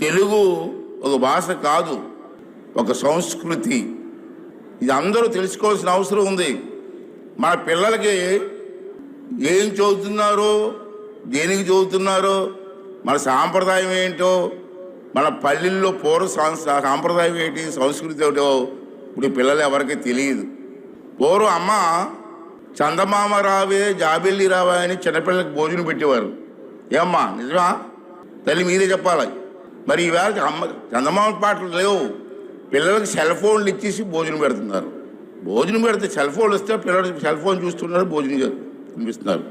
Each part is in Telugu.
తెలుగు ఒక భాష కాదు ఒక సంస్కృతి. ఇది అందరూ తెలుసుకోవాల్సిన అవసరం ఉంది. మన పిల్లలకి ఏం చదువుతున్నారో దేనికి చదువుతున్నారో మన సాంప్రదాయం ఏంటో మన పల్లెల్లో పూర్వ సాంప్రదాయం ఏంటి సంస్కృతి ఏమిటో ఇప్పుడు పిల్లలు ఎవరికి తెలియదు. పూర్వం అమ్మ చందమామ రావే జాబిల్లి రావే అని చిన్నపిల్లలకు భోజనం పెట్టేవారు. ఏమ్మా నిజమా? తల్లి మీరే చెప్పాలి? మరి ఈవేళ అమ్మ చందమామ పాటలు లేవు. పిల్లలకి సెల్ ఫోన్లు ఇచ్చేసి భోజనం పెడుతున్నారు. భోజనం పెడితే సెల్ ఫోన్లు ఇస్తే పిల్లలు సెల్ ఫోన్ చూస్తున్నారు భోజనం చే- తినిపిస్తున్నారు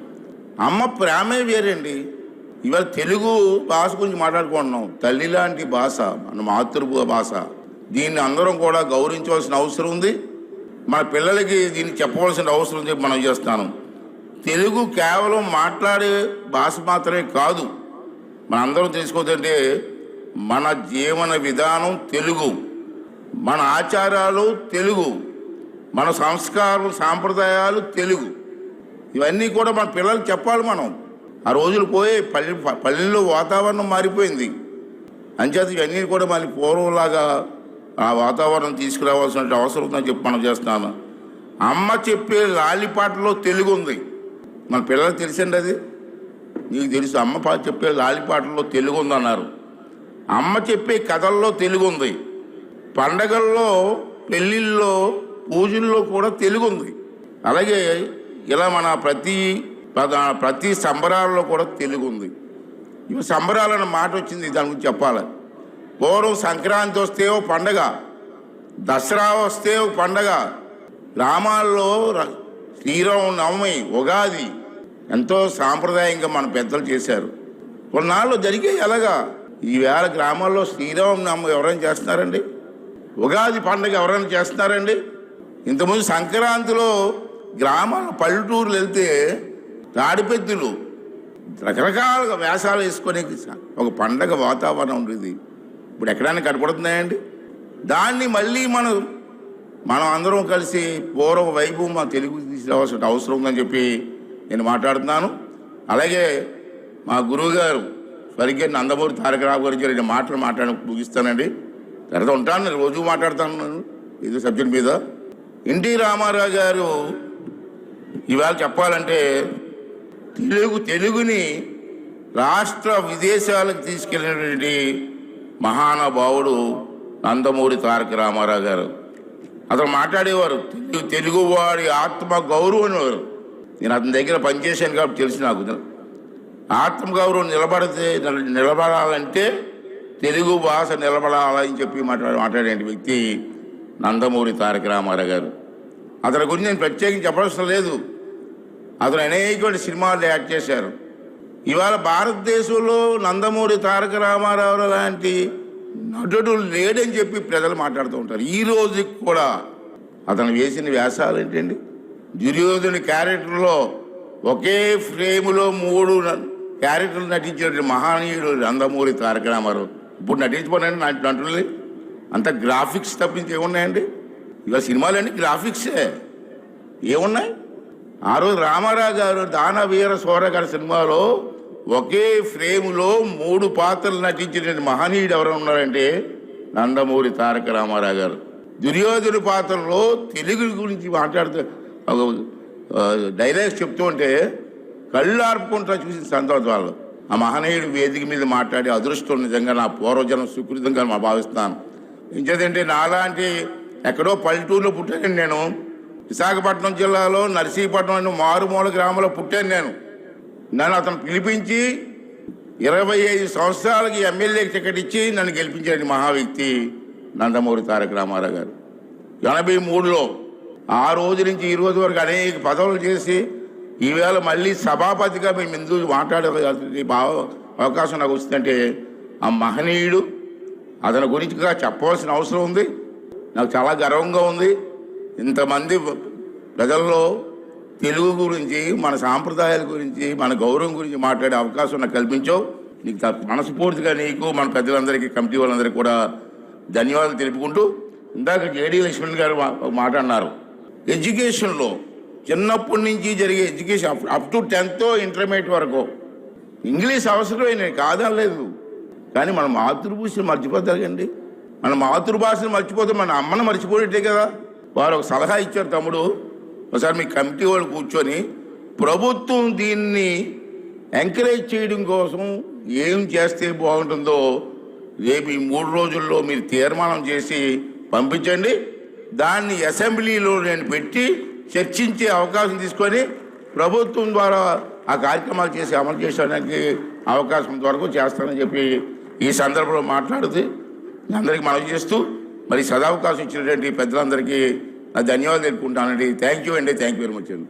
అమ్మ ప్రేమే వేరండి. ఇవాళ తెలుగు భాష గురించి మాట్లాడుకుంటున్నాం. తల్లి లాంటి భాష మన మాతృ భాష. దీన్ని అందరం కూడా గౌరవించవలసిన అవసరం ఉంది. మన పిల్లలకి దీన్ని చెప్పవలసిన అవసరం ఉంది మనం చేస్తాను తెలుగు కేవలం మాట్లాడే భాష మాత్రమే కాదు. మనందరం తెలుసుకోవద్దంటే మన జీవన విధానం తెలుగు. మన ఆచారాలు తెలుగు. మన సంస్కారం సాంప్రదాయాలు తెలుగు. ఇవన్నీ కూడా మన పిల్లలకు చెప్పాలి మనం. ఆ రోజులు పోయి పల్లె పల్లెల్లో వాతావరణం మారిపోయింది. అంచేత ఇవన్నీ కూడా మళ్ళీ పూర్వంలాగా ఆ వాతావరణం తీసుకురావాల్సిన అవసరం ఉందని చెప్పి మనం చేస్తున్నాను. అమ్మ చెప్పే లాలిపాటలో తెలుగు ఉంది. మన పిల్లలకు తెలిసండి అది? నీకు తెలుసు అమ్మ చెప్పే లాలిపాటల్లో తెలుగు ఉందన్నారు. అమ్మ చెప్పే కథల్లో తెలుగు ఉంది పండగల్లో పెళ్ళిళ్ళలో పూజల్లో కూడా తెలుగు ఉంది అలాగే ఇలా మన ప్రతి ప్రతి సంబరాల్లో కూడా తెలుగు ఉంది ఇవి సంబరాలన్న మాట వచ్చింది దాని గురించి చెప్పాలి. పూర్వం సంక్రాంతి వస్తే ఓ పండగ దసరా వస్తే ఓ పండగ గ్రామాల్లో ర- శ్రీరామనవమి ఉగాది ఎంతో సాంప్రదాయంగా మన పెద్దలు చేశారు. కొన్నాళ్ళు జరిగే ఎలాగా ఈవేళ గ్రామాల్లో శ్రీరామనవమి ఎవరైనా చేస్తున్నారండి? ఉగాది పండుగ ఎవరైనా చేస్తున్నారండి? ఇంతకుముందు సంక్రాంతిలో గ్రామాల పల్లెటూరులు వెళ్తే తాడిపెద్దులు రకరకాలుగా వేషాలు వేసుకొని ఒక పండగ వాతావరణం ఉండేది. ఇప్పుడు ఎక్కడైనా కనపడుతున్నాయండి? దాన్ని మళ్ళీ మనం మనం అందరం కలిసి పూర్వ వైపు మా తెలుగు తీసుకురావాల్సిన అవసరం ఉందని చెప్పి నేను మాట్లాడుతున్నాను. అలాగే మా గురువు గారు సరిగ్గా నందమూరి తారక రావు గారి రెండు మాటలు మాట్లాడి ముగిస్తానండి. తర్వాత ఉంటాను నేను రోజు మాట్లాడుతాను నేను. ఇది సబ్జెక్ట్ మీద. ఎన్టీ రామారావు గారు ఇవాళ చెప్పాలంటే తెలుగు తెలుగుని రాష్ట్ర విదేశాలకు తీసుకెళ్ళినటువంటి మహానుభావుడు నందమూరి తారక రామారావు గారు. అతను మాట్లాడేవారు తెలుగు తెలుగువాడి ఆత్మ గౌరవం అనేవారు నేను అతని దగ్గర పనిచేశాను కాబట్టి తెలిసి నాకు. ఆత్మగౌరవం నిలబడితే నిల- నిలబడాలంటే తెలుగు భాష నిలబడాలని చెప్పి మాట్లాడే మాట్లాడే వ్యక్తి నందమూరి తారక రామారావు గారు. అతని గురించి నేను ప్రత్యేకించి చెప్పవలసిన లేదు. అతను అనేకమైన సినిమాలు యాక్ట్ చేశారు. ఇవాళ భారతదేశంలో నందమూరి తారక రామారావు లాంటి నటుడు లేడని చెప్పి ప్రజలు మాట్లాడుతూ ఉంటారు. ఈ రోజుకి కూడా అతను వేసిన వ్యాసాలు ఏంటండి? దుర్యోధుని క్యారెక్టర్లో ఒకే ఫ్రేములో మూడు క్యారెక్టర్లు నటించిన మహానీయుడు నందమూరి తారక రామారావు ఇప్పుడు నటించుకోనండి నటులు అంత గ్రాఫిక్స్ తప్పించి ఏమున్నాయండి? ఇవాళ సినిమాలన్నీ గ్రాఫిక్సే ఏమున్నాయి? ఆ రోజు రామారావు గారు దానవీర సోర గారి సినిమాలో ఒకే ఫ్రేములో మూడు పాత్రలు నటించిన మహనీయుడు ఎవరు ఉన్నారంటే నందమూరి తారక రామారావు గారు దుర్యోధన పాత్రలో తెలుగు గురించి మాట్లాడుతూ డైలాగ్స్ చెప్తూ ఉంటే కళ్ళార్పుకుంటా చూసిన సందర్భాలు. ఆ మహనీయుడు వేదిక మీద మాట్లాడి అదృష్టం నిజంగా నా పూర్వజనం సుకృతంగా మా భావిస్తాను. ఇంకేదంటే నాలాంటి ఎక్కడో పల్లెటూరులో పుట్టాను నేను విశాఖపట్నం జిల్లాలో నర్సీపట్నం అనే మారుమూల గ్రామంలో పుట్టాను నేను. నన్ను అతను పిలిపించి ఇరవై ఐదు సంవత్సరాలకి ఎమ్మెల్యేకి టికెట్ ఇచ్చి నన్ను గెలిపించాడు మహా వ్యక్తి నందమూరి తారక రామారావు గారు. ఎనభై మూడులో ఆ రోజు నుంచి ఈ రోజు వరకు అనేక పదవులు చేసి ఈవేళ మళ్ళీ సభాపతిగా మేము ఎందుకు మాట్లాడే భావ- అవకాశం నాకు వస్తుందంటే ఆ మహనీయుడు అతని గురించిగా చెప్పవలసిన అవసరం ఉంది. నాకు చాలా గర్వంగా ఉంది. ఇంతమంది ప్రజల్లో తెలుగు గురించి మన సాంప్రదాయాల గురించి మన గౌరవం గురించి మాట్లాడే అవకాశం నాకు కల్పించావు. నీకు మనస్ఫూర్తిగా నీకు మన పెద్దలందరికీ కమిటీ వాళ్ళందరికీ కూడా ధన్యవాదాలు తెలుపుకుంటూ ఇందాక జేడి లక్ష్మణ్ గారు మా- మాట అన్నారు ఎడ్యుకేషన్లో చిన్నప్పటి నుంచి జరిగే education up- up to tenth intermediate వరకు. ఇంగ్లీష్ అవసరమైన కాదనలేదు కానీ మన మాతృభూషను మర్చిపోతారండి మన మాతృభాషను మర్చిపోతే మన అమ్మను మర్చిపోయేట్టే కదా. వారు ఒక సలహా ఇచ్చారు తమ్ముడు. ఒకసారి మీ కమిటీ వాళ్ళు కూర్చొని ప్రభుత్వం దీన్ని ఎంకరేజ్ చేయడం కోసం ఏం చేస్తే బాగుంటుందో రేపు ఈ మూడు రోజుల్లో మీరు తీర్మానం చేసి పంపించండి. దాన్ని అసెంబ్లీలో నేను పెట్టి చర్చించే అవకాశం తీసుకొని ప్రభుత్వం ద్వారా ఆ కార్యక్రమాలు చేసి అమలు చేయడానికి అవకాశం వరకు చేస్తానని చెప్పి ఈ సందర్భంలో మాట్లాడుతూ అందరికీ మనవి చేస్తూ మరి సదావకాశం ఇచ్చినటువంటి పెద్దలందరికీ నా ధన్యవాదాలు తెలుపుకుంటానండి. థ్యాంక్ యూ అండి థ్యాంక్ యూ వెరీ మచ్ అండి